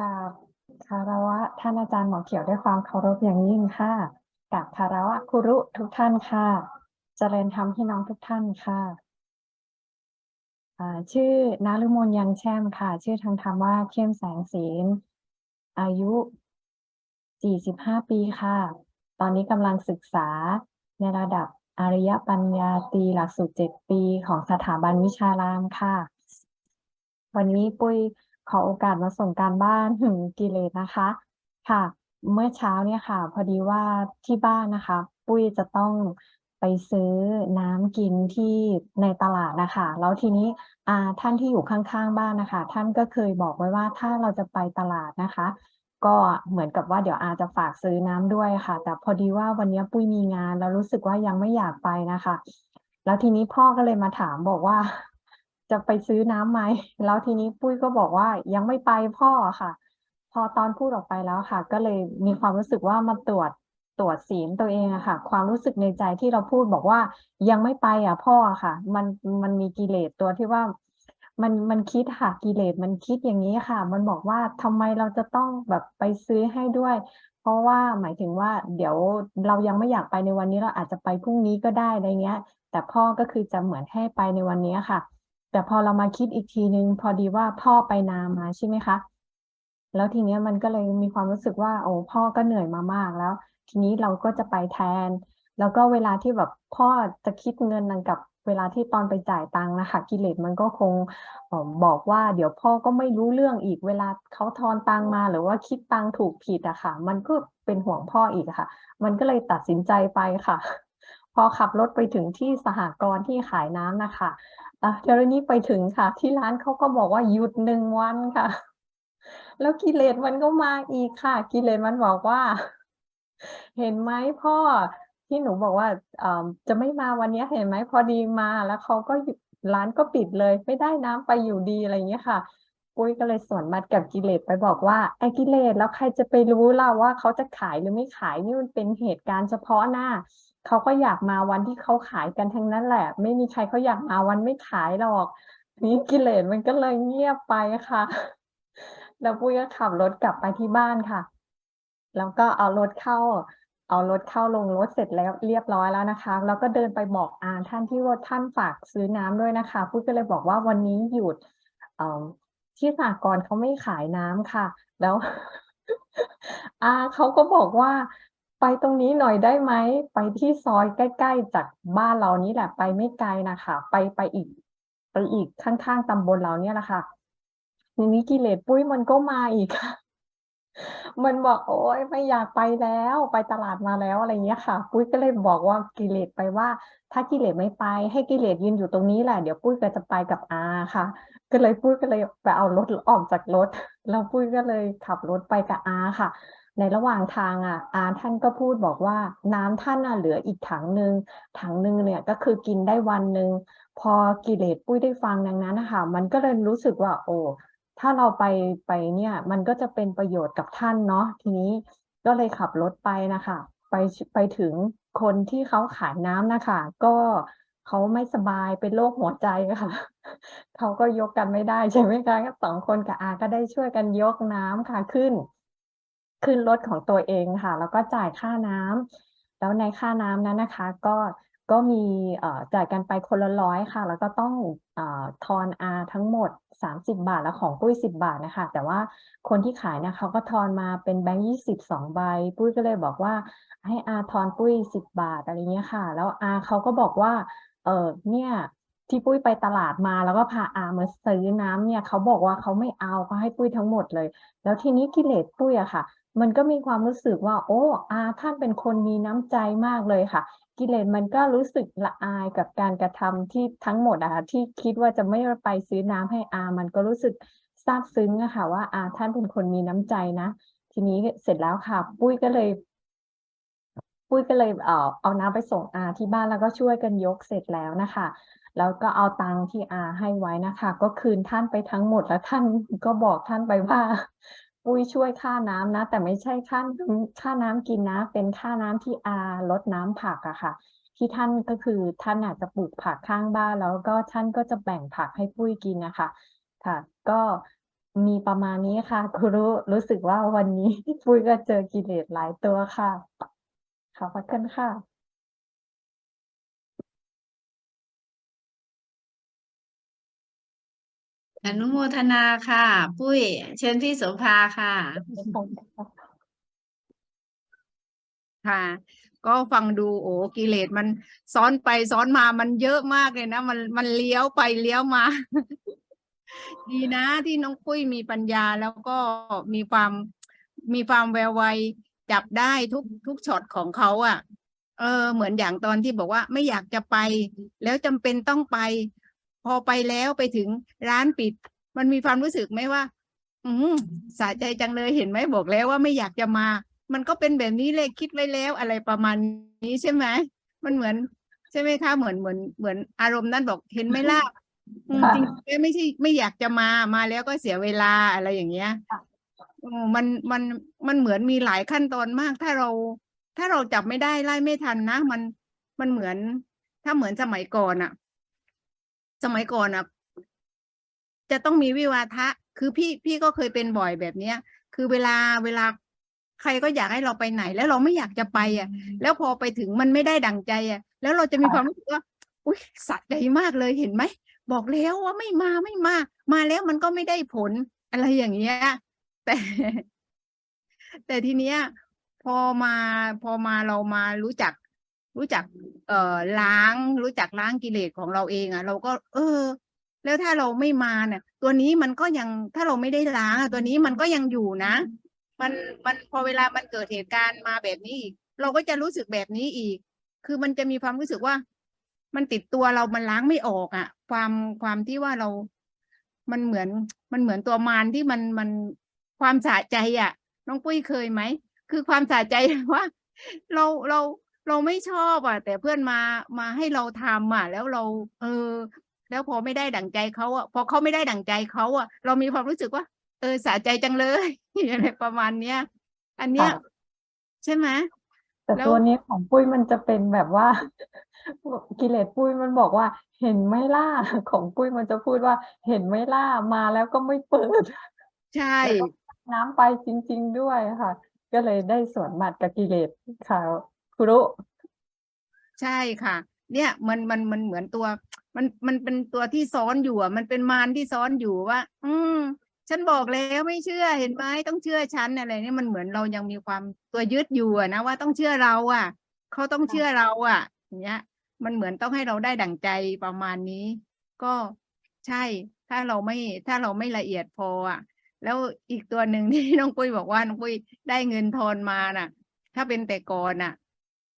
กราบคารวะท่านอาจารย์หมอเขียวด้วยความเคารพอย่างยิ่งค่ะกราบคารวะครูรุทุกท่านค่ะ เจริญธรรมพี่น้องทุกท่านค่ะชื่อนารุมนยังแช่มค่ะ ชื่อทางธรรมว่าเข้มแสงศีลอายุ 45 ปีค่ะ ตอนนี้กำลังศึกษาในระดับอริยปัญญาตีหลักสูตร7ปีของสถาบันวิชารามค่ะ วันนี้ปุ้ย ขอโอกาสมาส่งการบ้านถึงกิเลสนะคะ ค่ะ เมื่อเช้าเนี่ยค่ะ พอดีว่าที่บ้านนะคะ ปุ้ยจะต้องไปซื้อน้ำกินที่ในตลาดนะคะ แล้วทีนี้อ่าท่านที่อยู่ข้างๆบ้านนะคะ ท่านก็เคยบอกไว้ว่าถ้าเราจะไปตลาดนะคะ ก็เหมือนกับว่าเดี๋ยวอาจจะฝากซื้อน้ำด้วยค่ะ แต่พอดีว่าวันนี้ปุ้ยมีงาน แล้วรู้สึกว่ายังไม่อยากไปนะคะ แล้วทีนี้พ่อก็เลยมาถามบอกว่า จะไปซื้อน้ำไหม แล้วทีนี้ปุ้ยก็บอกว่ายังไม่ไปพ่อค่ะ พอตอนพูดออกไปแล้วค่ะ ก็เลยมีความรู้สึกว่ามาตรวจตรวจศีลตัวเองอะค่ะ ความรู้สึกในใจที่เราพูดบอกว่ายังไม่ไปอะพ่อค่ะ มันมันมีกิเลสตัวที่ว่ามันมันคิดค่ะกิเลสมันคิดอย่างนี้ค่ะ มันบอกว่าทำไมเราจะต้องแบบไปซื้อให้ด้วย เพราะว่าหมายถึงว่า เดี๋ยวเรายังไม่อยากไปในวันนี้เราอาจจะไปพรุ่งนี้ก็ได้อะไรเงี้ย แต่พ่อก็คือจะเหมือนให้ไปในวันนี้ค่ะ แต่พอเรามาคิดอีกทีนึง พอดีว่าพ่อไปนามาใช่ไหมคะ แล้วทีเนี้ยมันก็เลยมีความรู้สึกว่า โอ้พ่อก็เหนื่อยมามากแล้ว ทีนี้เราก็จะไปแทน แล้วก็เวลาที่แบบพ่อจะคิดเงินนังกับเวลาที่ตอนไปจ่ายตังค์นะคะกิเลสมันก็คงบอกว่า เดี๋ยวพ่อก็ไม่รู้เรื่องอีก เวลาเขาทอนตังค์มา หรือว่าคิดตังค์ถูกผิดอะค่ะ มันก็เป็นห่วงพ่ออีกะค่ะ มันก็เลยตัดสินใจไปค่ะ พอขับรถไปถึงที่สหกรณ์ที่ขายน้ำนะคะเดี๋ยวนี้ไปถึงค่ะ ที่ร้านเขาก็บอกว่าหยุดหนึ่งวันค่ะ แล้วกิเลสมันก็มาอีกค่ะ กิเลสมันบอกว่า เห็นไหมพ่อที่หนูบอกว่าอ่อจะไม่มาวันนี้เห็นไหมพอดีมาแล้วเขาก็ร้านก็ปิดเลย ไม่ได้น้ำไปอยู่ดีอะไรอย่างเงี้ยค่ะ ปุ้ยก็เลยสวนมัดกับกิเลสไปบอกว่าไอ้กิเลสแล้วใครจะไปรู้ล่ะว่าเขาจะขายหรือไม่ขายนี่มันเป็นเหตุการณ์เฉพาะหน้าเขาก็อยากมาวันที่เขาขายกันทั้งนั้นแหละ ไม่มีใครเขาอยากมาวันไม่ขายหรอกนี้กิเลสมันก็เลยเงียบไปค่ะ แล้วปุ้ยก็ขับรถกลับไปที่บ้านค่ะ แล้วก็เอารถเข้า เอารถเข้าลงรถเสร็จแล้วเรียบร้อยแล้วนะคะ แล้วก็เดินไปบอกอาท่านที่ว่าท่านฝากซื้อน้ำด้วยนะคะปุ้ยก็เลยบอกว่าวันนี้หยุดเอ่อ ที่สากลเขาไม่ขายน้ำค่ะ แล้ว อาเขาก็บอกว่าไปตรงนี้หน่อยได้ไหม ไปที่ซอยใกล้ๆ จากบ้านเรานี่แหละ ไปไม่ไกลนะคะไปไปอีก ไปอีกข้างๆตำบลเราเนี่ยแหละค่ะทีนี้กิเลสปุ้ยมันก็มาอีกค่ะ มันบอกโอ๊ยไม่อยากไปแล้วไปตลาดมาแล้วอะไรเงี้ยค่ะ ปุ้ยก็เลยบอกว่ากิเลสไปว่า ถ้ากิเลสไม่ไป ให้กิเลสยืนอยู่ตรงนี้แหละเดี๋ยวปุ้ยก็จะไปกับอาค่ะ ก็เลยปุ้ยก็เลยไปเอารถออกจากรถ แล้วปุ้ยก็เลยขับรถไปกับอาค่ะ ในระหว่างทางอะอาท่านก็พูดบอกว่าน้ำท่านอะเหลืออีกถังหนึ่งถังหนึ่งเนี่ยก็คือกินได้วันหนึ่งพอกิเลสปุ้ยได้ฟังดังนั้นนะคะมันก็เลยรู้สึกว่า โอ้ ถ้าเราไปไปเนี่ยมันก็จะเป็นประโยชน์กับท่านเนาะทีนี้ก็เลยขับรถไปนะคะไปไปถึงคนที่เขาขายน้ำนะคะก็เขาไม่สบายเป็นโรคหัวใจค่ะเขาก็ยกกันไม่ได้ใช่ไหมคะสองคนกับอาก็ได้ช่วยกันยกน้ำค่ะขึ้น ขึ้นรถของตัวเองค่ะ แล้วก็จ่ายค่าน้ำแล้วในค่าน้ำนั้นนะคะ ก็ ก็มีจ่ายกันไปคนละร้อยค่ะ แล้วก็ต้องอทอนอาทั้งหมด 30 บาท แล้วของปุ้ย 10 บาทนะคะ แต่ว่าคนที่ขายเนี่ยเขาก็ทอนมาเป็นแบงค์20สองใบ ปุ้ยก็เลยบอกว่าให้อาทอนปุ้ย 10 บาทอะไรเงี้ยค่ะ แล้วอาเขาก็บอกว่า เออเนี่ยที่ปุ้ยไปตลาดมาแล้วก็พาอามาซื้อน้ำเนี่ยเขาบอกว่าเขาไม่เอาเขาให้ปุ้ยทั้งหมดเลย แล้วทีนี้กิเลสปุ้ยอะค่ะ มันก็มีความรู้สึกว่า โอ้อาท่านเป็นคนมีน้ำใจมากเลยค่ะ กิเลสมันก็รู้สึกละอายกับการกระทำที่ทั้งหมดอะค่ะที่คิดว่าจะไม่ไปซื้อน้ำให้อา มันก็รู้สึกซาบซึ้งอะค่ะว่าอาท่านเป็นคนมีน้ำใจนะ ทีนี้เสร็จแล้วค่ะ ปุ้ยก็เลย ปุ้ยก็เลยเอ่อเอาน้ำไปส่งอาที่บ้านแล้วก็ช่วยกันยกเสร็จแล้วนะคะแล้วก็เอาตังค์ที่อาให้ไว้นะคะ ก็คืนท่านไปทั้งหมดแล้วท่านก็บอกท่านไปว่า ปุ้ยช่วยค่าน้ำนะ แต่ไม่ใช่ค่าค่าน้ำกินนะ เป็นค่าน้ำที่อาลดน้ำผักอะค่ะ ที่ท่านก็คือท่านอาจจะปลูกผักข้างบ้าน แล้วก็ท่านก็จะแบ่งผักให้ปุ้ยกินนะคะ ค่ะ ก็มีประมาณนี้ค่ะครูรู้รู้สึกว่าวันนี้ปุ้ยก็เจอกิเลสหลายตัวค่ะ ขอบพระคุณค่ะ อนุโมทนาค่ะ ปุ้ย เชิญพี่โสภาค่ะ ค่ะ ก็ฟังดูโอ้กิเลสมันซ้อนไปซ้อนมามันเยอะมากเลยนะมันมันเลี้ยวไปเลี้ยวมา ดีนะที่น้องปุ้ยมีปัญญาแล้วก็มีความมีความแววไวจับได้ทุกทุกช็อตของเขาอะ เออ เหมือนอย่างตอนที่บอกว่าไม่อยากจะไป แล้วจำเป็นต้องไป พอไปแล้วไปถึงร้านปิด มันมีความรู้สึกไหมว่า อืมสะใจจังเลยเห็นไหมบอกแล้วว่าไม่อยากจะมา มันก็เป็นแบบนี้เลยคิดไว้แล้วอะไรประมาณนี้ใช่ไหมมันเหมือน ใช่ไหมคะเหมือนเหมือนเหมือนอารมณ์นั้นบอกเห็นไหมล่ะอืมค่ะจริงๆแล้วไม่ใช่ไม่อยากจะมามาแล้วก็เสียเวลาอะไรอย่างเงี้ยค่ะอืมมันมันมันเหมือนมีหลายขั้นตอนมาก ถ้าเรา ถ้าเราจับไม่ได้ไล่ไม่ทันนะ มันมันเหมือน ถ้าเหมือนสมัยก่อนอะ สมัยก่อนอะจะต้องมีวิวาทะ คือพี่พี่ก็เคยเป็นบ่อยแบบเนี้ย คือเวลาเวลาใครก็อยากให้เราไปไหน แล้วเราไม่อยากจะไปอะ แล้วพอไปถึงมันไม่ได้ดั่งใจอะ แล้วเราจะมีค่ะความรู้สึกว่าอุ้ยสะใจมากเลยเห็นไหมบอกแล้วว่าไม่มาไม่มา มาแล้วมันก็ไม่ได้ผลอะไรอย่างเงี้ย แต่ แต่ทีเนี้ย พอมาพอมาเรามารู้จัก รู้จักเอ่อล้างรู้จักล้างกิเลสของเราเองอะ เราก็ เออ แล้วถ้าเราไม่มาเนี่ยตัวนี้มันก็ยังถ้าเราไม่ได้ล้างตัวนี้มันก็ยังอยู่นะ มันมันพอเวลามันเกิดเหตุการณ์มาแบบนี้อีก เราก็จะรู้สึกแบบนี้อีก คือมันจะมีความรู้สึกว่า มันติดตัวเรามันล้างไม่ออกอะ ความความที่ว่าเรา มันเหมือนมันเหมือนตัวมารที่มันมันความสะใจอะ น้องปุ้ยเคยไหมคือความสะใจว่า เราเรา เราไม่ชอบอะ แต่เพื่อนมามาให้เราทำอะ แล้วเราเออ แล้วพอไม่ได้ดั่งใจเขาอะพอเขาไม่ได้ดั่งใจเขาอะ เรามีความรู้สึกว่า เออสะใจจังเลยอะไรประมาณเนี้ยอันเนี้ยค่ะใช่ไหมแต่แล้วตัวนี้ของปุ้ยมันจะเป็นแบบว่า กิเลสปุ้ยมันบอกว่า เห็นไหมล่ะของปุ้ยมันจะพูดว่า เห็นไหมล่ะมาแล้วก็ไม่เปิด ใช่แล้วก็น้ำไปจริง ๆด้วยค่ะ ก็เลยได้สวนหมัดกับกิเลสค่ะ ครูรุใช่ค่ะ เนี่ยมันมันมันเหมือนตัว มันมันเป็นตัวที่ซ้อนอยู่อะมันเป็นมารที่ซ้อนอยู่ว่า อืมฉันบอกแล้วไม่เชื่อเห็นไหมต้องเชื่อฉันอะไรเนี่ยมันเหมือนเรายังมีความตัวยึดอยู่นะว่าต้องเชื่อเราอะเขาต้องเชื่อเราอะอย่างเงี้ย มันเหมือนต้องให้เราได้ดั่งใจประมาณนี้ ก็ใช่ถ้าเราไม่ถ้าเราไม่ละเอียดพออะ แล้วอีกตัวหนึ่งที่น้องปุ้ยบอกว่าน้องปุ้ยได้เงินทอนมาน่ะ ถ้าเป็นแต่ก่อนน่ะ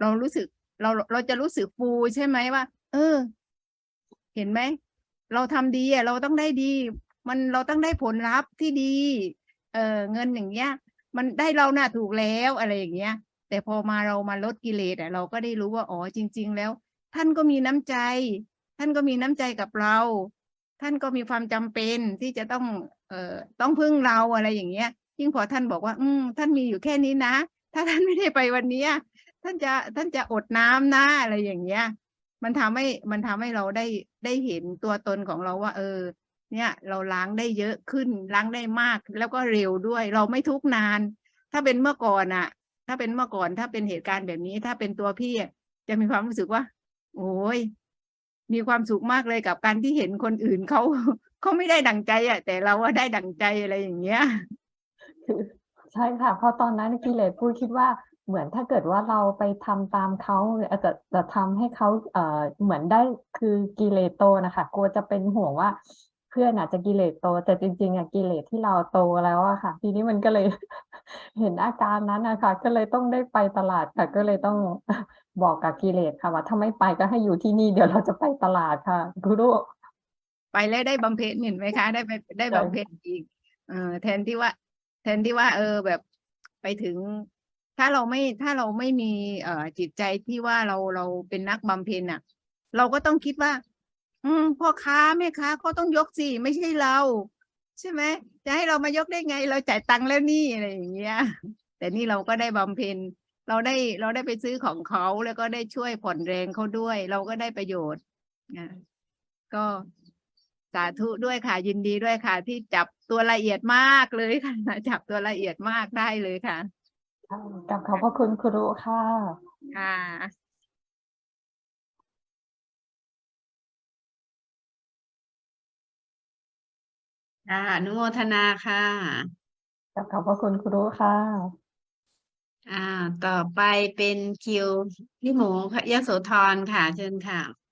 เรารู้สึกเราเราจะรู้สึกฟูใช่ไหมว่า เออ เห็นไหม เราทำดีอะเราต้องได้ดี มันเราต้องได้ผลลัพธ์ที่ดี เออเงินอย่างเงี้ย มันได้เราน่ะถูกแล้วอะไรอย่างเงี้ย แต่พอมาเรามาลดกิเลสอะเราก็ได้รู้ว่าอ๋อจริง ๆ แล้ว ท่านก็มีน้ำใจ ท่านก็มีน้ำใจกับเรา ท่านก็มีความจำเป็นที่จะต้อง เอ่อต้องพึ่งเราอะไรอย่างเงี้ยยิ่งพอท่านบอกว่า อืมท่านมีอยู่แค่นี้นะถ้าท่านไม่ได้ไปวันนี้ ท่านจะท่านจะอดน้ำนะอะไรอย่างเงี้ย มันทำให้มันทำให้เราได้ได้เห็นตัวตนของเราว่า เออ เนี่ย เราล้างได้เยอะขึ้นล้างได้มาก แล้วก็เร็วด้วย เราไม่ทุกนาน ถ้าเป็นเมื่อก่อนอะถ้าเป็นเมื่อก่อนถ้าเป็นเหตุการณ์แบบนี้ ถ้าเป็นตัวพี่จะมีความรู้สึกว่า โอ้ยมีความสุขมากเลยกับการที่เห็นคนอื่นเขาเขาไม่ได้ดั่งใจอะแต่เราว่าได้ดั่งใจอะไรอย่างเงี้ยใช่ค่ะเพราะตอนนั้นกิเลสปุ้ยคิดว่า เหมือนถ้าเกิดว่าเราไปทำตามเขาอาจจะจะทำให้เขาเอ่อเหมือนได้คือกิเลสโตนะคะกลัวจะเป็นห่วงว่าเพื่อนอาจจะกิเลสโต แต่จริงๆอะกิเลสที่เราโตแล้วอะค่ะ ทีนี้มันก็เลยเห็นอาการนั้นนะคะก็เลยต้องได้ไปตลาดค่ะ ก็เลยต้องบอกกับกิเลสค่ะว่าถ้าไม่ไปก็ให้อยู่ที่นี่เดี๋ยวเราจะไปตลาดค่ะครูรุไปแล้วได้บำเพ็ญเห็นไหมคะ ได้ไปได้ใช่บำเพ็ญอีกเออแทนที่ว่า แทนที่ว่า เออแบบไปถึง ถ้าเราไม่ถ้าเราไม่มีเอ่อจิตใจที่ว่าเราเราเป็นนักบำเพ็ญอะ เราก็ต้องคิดว่า อืมพ่อค้าแม่ค้าเขาต้องยกสิไม่ใช่เรา ใช่ไหมจะให้เรามายกได้ไง เราจ่ายตังค์แล้วนี่อะไรอย่างเงี้ย แต่นี่เราก็ได้บำเพ็ญเราได้เราได้ไปซื้อของเขาแล้วก็ได้ช่วยผ่อนแรงเขาด้วย เราก็ได้ประโยชน์อะก็สาธุด้วยค่ะยินดีด้วยค่ะ ที่จับตัวละเอียดมากเลยค่ะจับตัวละเอียดมากได้เลยค่ะ กับขอบพระคุณครูรุค่ะ ค่ะค่ะอนุโมทนาค่ะกับขอบพระคุณครูรุค่ะ อ่า ต่อไปเป็นคิวพี่หมูค่ะยโสธรค่ะ เชิญค่ะ